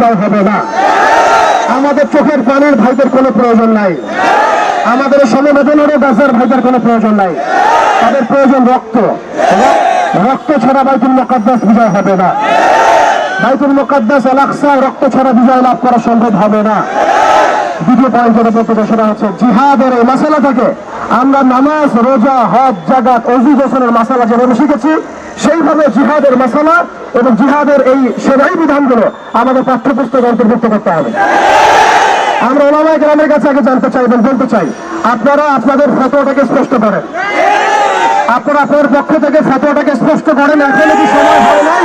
জয় হবে না। আমাদের চোখের পানির ভাইদের কোনো প্রয়োজন নাই। আমাদের সমবেদনেরও গাছের ভাইদের কোনো প্রয়োজন নাই। তাদের প্রয়োজন রক্ত। রক্ত ছাড়া বাইতুল মোকাদ্দাস বিজয় হবে না। বাইতুল মোকাদ্দাস আলাকসা রক্ত ছাড়া বিজয় লাভ করা সম্ভব হবে না। দ্বিতীয় পয়েন্ট যেটা বলতে সেটা হচ্ছে জিহাদের এই মাসালা থেকে আমরা নামাজ, রোজা, হজ জাগাত অজু, গোসলের মাসালা যেভাবে শিখেছি, সেইভাবে জিহাদের মাসালা এবং জিহাদের এই সেবাই বিধানগুলো আমাদের পাঠ্যপুস্তক অন্তর্ভুক্ত করতে হবে। আমরা ওলামায় গ্রামের কাছে আগে জানতে চাই এবং বলতে চাই, আপনারা আপনাদের ফটোটাকে স্পষ্ট করেন। আপনারা আপনার পক্ষ থেকে ফটোটাকে স্পষ্ট করেন, এখনও কি সময় হয় নাই?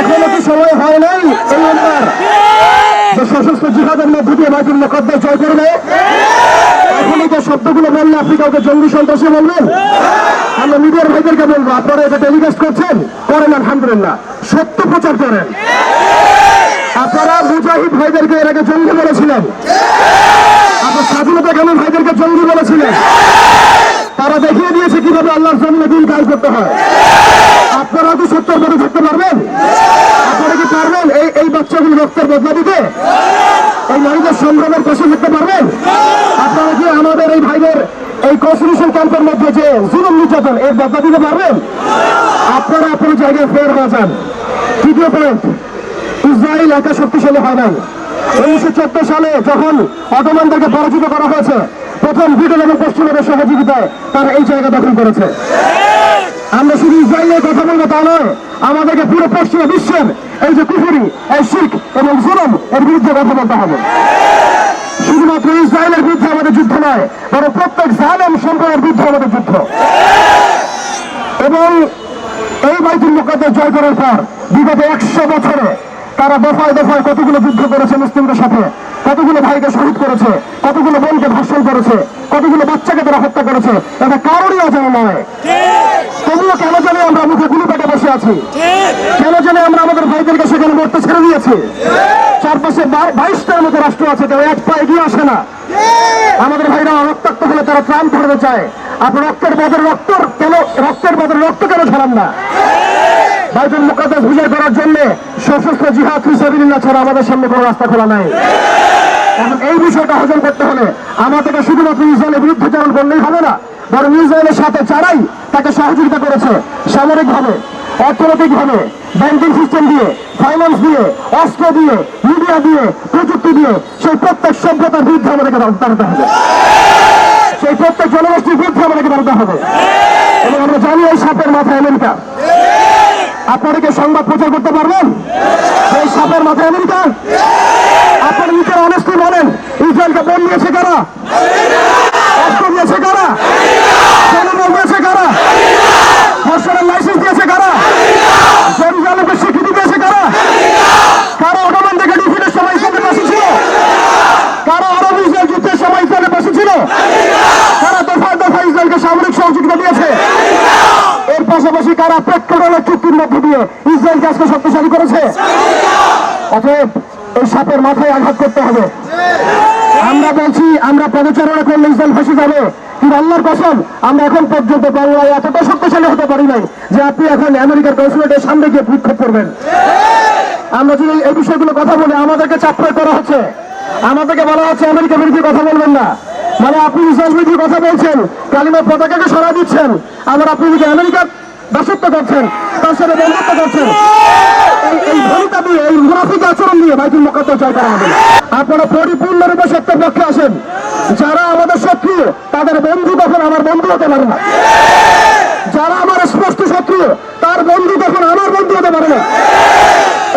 এখনও কি সময় হয় নাই? এই উন্নয়ন যে সশস্ত্র জিহাদের মধ্য দিয়ে বাইতুল মোকদ্দাস জয় করবে? আপনি কাউকে জঙ্গি সন্ত্রাসী বলবেন? আমরা মিডিয়ার ভাইদেরকে বলব, আপনারা এটা টেলিকাস্ট করছেন? করেন আলহামদুলিল্লাহ। সত্য প্রচার করেন। আপনারা মুজাহিদ ভাইদেরকে এর আগে জঙ্গি বলেছিলেন। আপনার স্বাধীনতা কামী ভাইদেরকে জঙ্গি বলেছিলেন। তারা দেখিয়ে দিয়েছে কীভাবে আল্লাহর জমিনে দিন কাজ করতে হয়। আপনারা কি সত্যের পথে থাকতে পারবেন? আপনারা কি পারবেন এই এই বাচ্চাগুলো রক্তের বদলা দিতে? এই নারীদের সংগ্রামের পাশে থাকতে পারবেন? আপনারা কি আমাদের এই ভাইদের এই কনস্টিটিউশন ক্যাম্পের মধ্যে যে জুলুম নির্যাতন, এর বদলা দিতে পারবেন? আপনারা আপনার জায়গায় ফের যান তৃতীয় পয়েন্ট ইসরায়েল একা শক্তিশালী হয় নাই। উনিশশো চোদ্দ সালে যখন অটোমানদেরকে পরাজিত করা হয়েছে, প্রথম ব্রিটেন এবং পশ্চিমের সহযোগিতায় তারা এই জায়গা দখল করেছে। আমরা শুধু ইসরায়েলের কথা বলব তা নয়, আমাদেরকে পুরো পশ্চিমা বিশ্বের এই যে কুফুরি, এই শিখ এবং জুলম এর বিরুদ্ধে কথা বলতে হবে শুধুমাত্র ইসরায়েলের বিরুদ্ধে আমাদের যুদ্ধ নয় বরং প্রত্যেক জালেম সম্প্রদায়ের যুদ্ধ এবং এই বাইতুল মুকাদ্দাস জয় করার পর বিগত একশো বছরে তারা দফায় দফায় কতগুলো যুদ্ধ করেছে মুসলিমদের সাথে, কতগুলো ভাইকে শহীদ করেছে, কতগুলো বোনকে ধর্ষণ করেছে, কতগুলো বাচ্চাকে তারা হত্যা করেছে, এটা কারোরই অজানা নয়। তবুও কেন জানি আমরা মুখে গুলি পেটে বসে আছি? কেন জানি আমরা আমাদের ভাইদেরকে সেখানে মরতে ছেড়ে দিয়েছি? চারপাশে বাইশটার মতো রাষ্ট্র আছে, কেউ এক পা এগিয়ে আসে না। আমাদের ভাইরা রক্তাক্ত হলে তারা ত্রাণ ধরতে চায়। আপনার রক্তের বদলে রক্ত কেন, রক্তের বদলে রক্ত কেন ঝরান না? বাইতুল মুকাদ্দাস বিজয় করার জন্য সশস্ত্র জিহাদ ফিসাবিল্লাহ ছাড়া আমাদের সামনে কোনো রাস্তা খোলা নাই। এখন এই বিষয়টা হজম করতে হলে আমাদেরকে শুধুমাত্র ইসরায়েলের বিরুদ্ধে চারণ করলেই হবে না, বরং ইসরায়েলের সাথে যারাই তাকে সহযোগিতা করেছে, সামরিকভাবে, অর্থনৈতিকভাবে, ব্যাংকিং সিস্টেম দিয়ে, ফাইন্যান্স দিয়ে, অস্ত্র দিয়ে, মিডিয়া দিয়ে, প্রযুক্তি দিয়ে, সেই প্রত্যেক সভ্যতার বিরুদ্ধে আমাদেরকে দাঁড়াতে হবে। সেই প্রত্যেক জনগোষ্ঠীর দাঁড়াতে হবে। এবং আমরা জানি এই সাপের মাথায় আমেরিকা। আপনারা কি সংবাদ প্রচার করতে পারবেন? এই সাপের মাথায় আমেরিকা? আপনারা নিজের অনেস্টি বলেন, ইসরায়েলকে বোন দিয়েছে কারা? অস্ত্র দিয়েছে কারা? লাইসেন্স দিয়েছে কারা? কারা? অটোমান থেকে সময় সময় কারা দফায় দফায় ইসরায়েলকে সামরিক সহযোগিতা দিয়েছে এর পাশাপাশি কারা পেট্রোলের চুক্তির মধ্য দিয়ে ইসরায়েলকে আজকে শক্তিশালী করেছে? অতএব এই সাপের মাথায় আঘাত করতে হবে। আমরা বলছি, আমরা পদচারণা করলে ইসরায়েল ফেসে যাবে কিন্তু আল্লাহর কসম, আমরা এখন পর্যন্ত বাংলায় এতটা শক্তিশালী হতে পারি নাই যে আপনি এখন আমেরিকার কনসুলেটের সামনে গিয়ে বিক্ষোভ করবেন। আমরা যদি এই বিষয়গুলো কথা বলি আমাদেরকে চাপ করা হচ্ছে, আমাদেরকে বলা হচ্ছে আমেরিকা বিরোধী কথা বলবেন না। মানে আপনি ইসরায়েল বিরোধী কথা বলছেন কালিমার পতাকাকে সরা দিচ্ছেন। আবার আপনি যদি আমেরিকার দাসত্ব করছেন, তার সাথে করছেন। এই- ভূমিকা দিয়ে, এই মুনাফিক আচরণ দিয়ে বাইতুল মোকাদ্দাস জয় করা হবে আপনারা পরিপূর্ণরূপে সত্যের পক্ষে আসেন। যারা আমাদের শত্রু, তাদের বন্ধু কখন আমার বন্ধু হতে পারে না। যারা আমার স্পষ্ট শত্রু, তার বন্ধু কখন আমার বন্ধু হতে পারে না।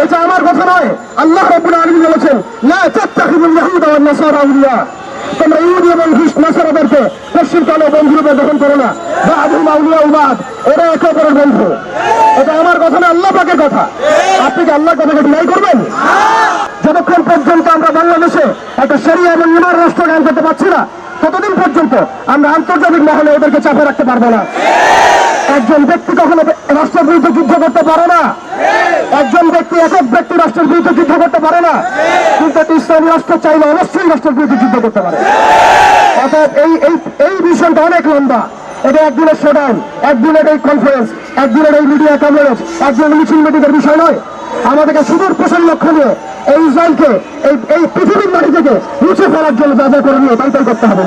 এটা আমার কথা নয়। আল্লাহ রাব্বুল আলামিন বলেছেন, লা তাত্তাখিদুল ইয়াহুদা ওয়ান নাসারা তোমরা ইহুদি এবং খ্রিস্ট নাসারাদেরকে পশ্চিম বন্ধুরূপে গ্রহণ করো না। বা মাউলিয়া ওরা একে অপরের বন্ধু। এটা আমার কথা না, আল্লাহ পাকের কথা। আপনি কি আল্লাহ কথাকে ডিনাই করবেন? যতক্ষণ পর্যন্ত আমরা বাংলাদেশে একটা সেরিয়া এবং ইমার রাষ্ট্র গান করতে পারছি না, ততদিন পর্যন্ত আমরা আন্তর্জাতিক মহলে ওদেরকে চাপে রাখতে পারব না। একজন ব্যক্তি কখনো রাষ্ট্রের বিরুদ্ধে যুদ্ধ করতে পারে না। একজন ব্যক্তি একক ব্যক্তি রাষ্ট্রের বিরুদ্ধে যুদ্ধ করতে পারে না। কিন্তু একটি ইসলামী রাষ্ট্র চাইলে অবশ্যই রাষ্ট্রের বিরুদ্ধে যুদ্ধ করতে পারে। অর্থাৎ এই এই এই বিষয়টা অনেক লম্বা। এটা একদিনের শোডাউন একদিনের এই কনফারেন্স একদিনের এই মিডিয়া কভারেজ একদিনের মিছিল মিটিংয়ের বিষয় নয়। আমাদেরকে সুদূর প্রসার লক্ষ্য নিয়ে এই ইসরায়েলকে, এই এই পৃথিবীর মাটি থেকে মুছে ফেলার জন্য যা যা করণীয় তাই তাই করতে হবে।